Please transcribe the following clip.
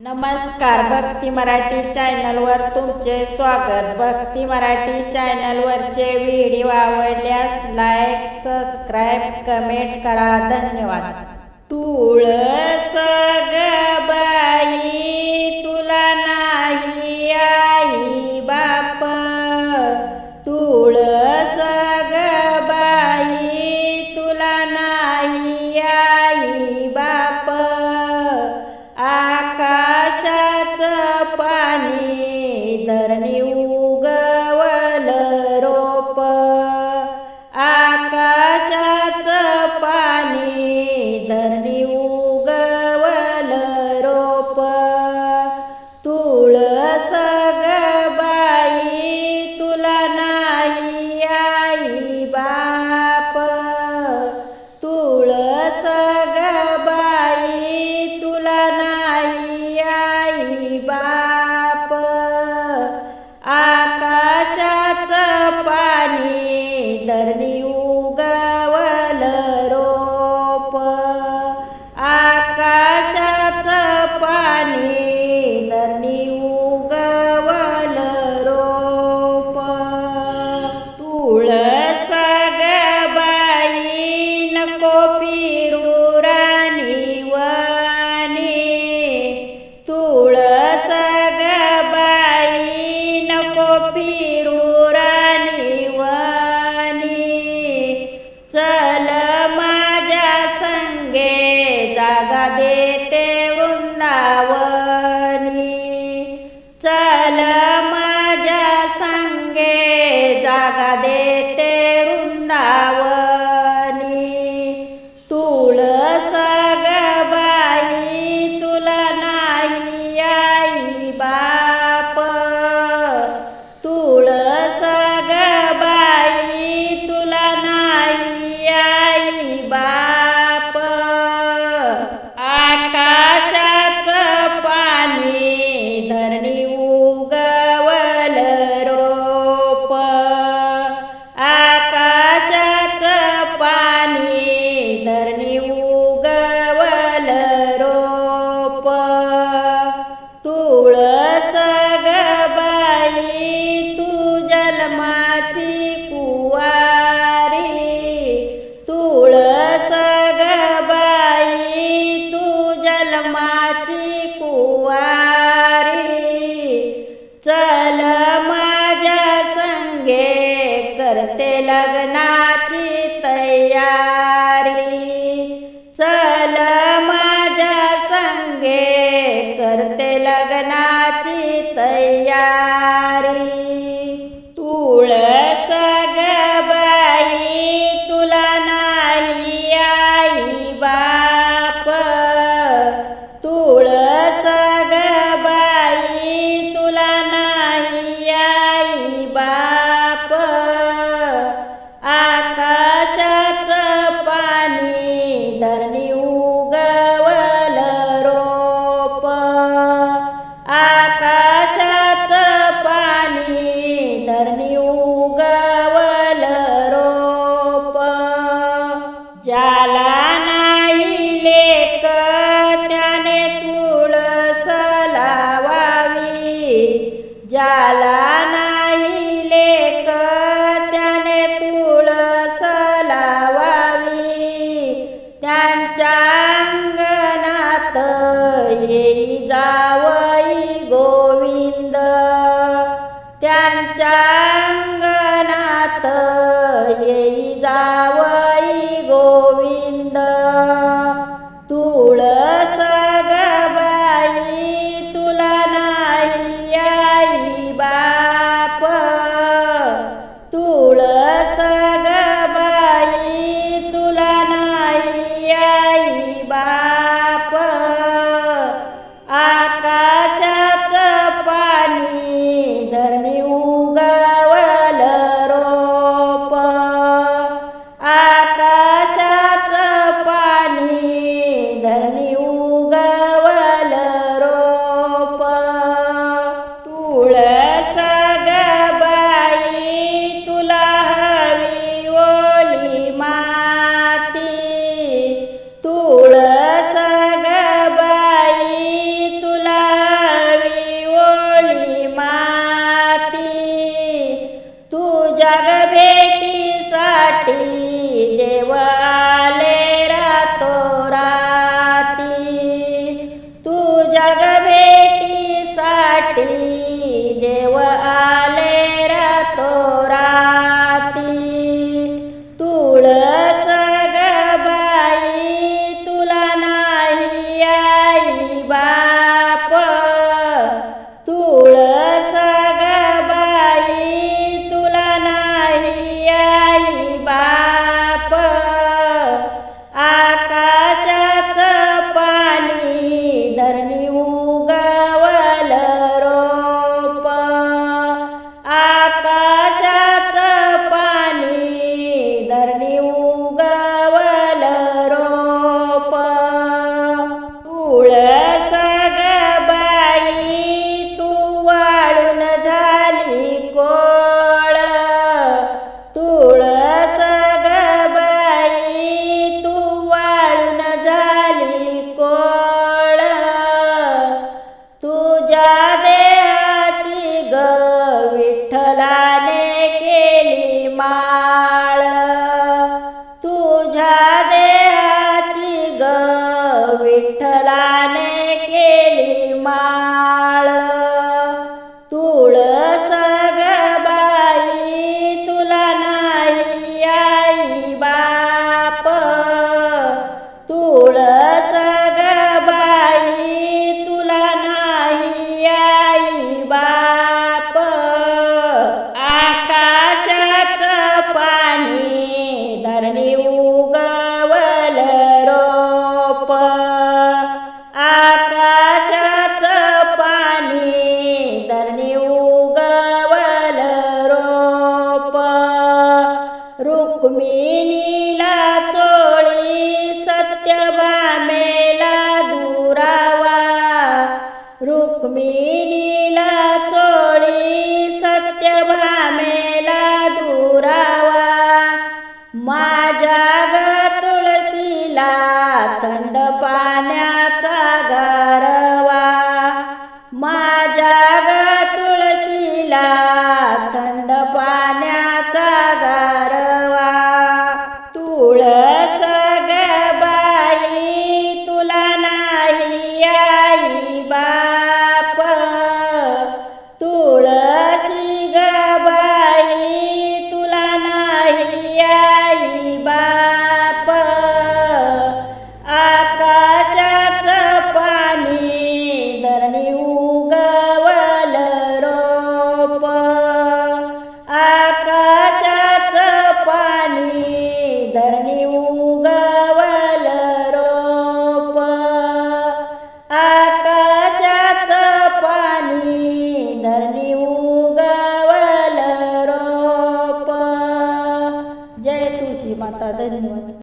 नमस्कार भक्ती मराठी चॅनलवर तुमचे स्वागत. भक्ती मराठी चॅनलवरचे व्हिडिओ आवडल्यास लाईक सबस्क्राईब कमेंट करा. धन्यवाद. तुळस गबाई গাদে विठ्ठलाने comerem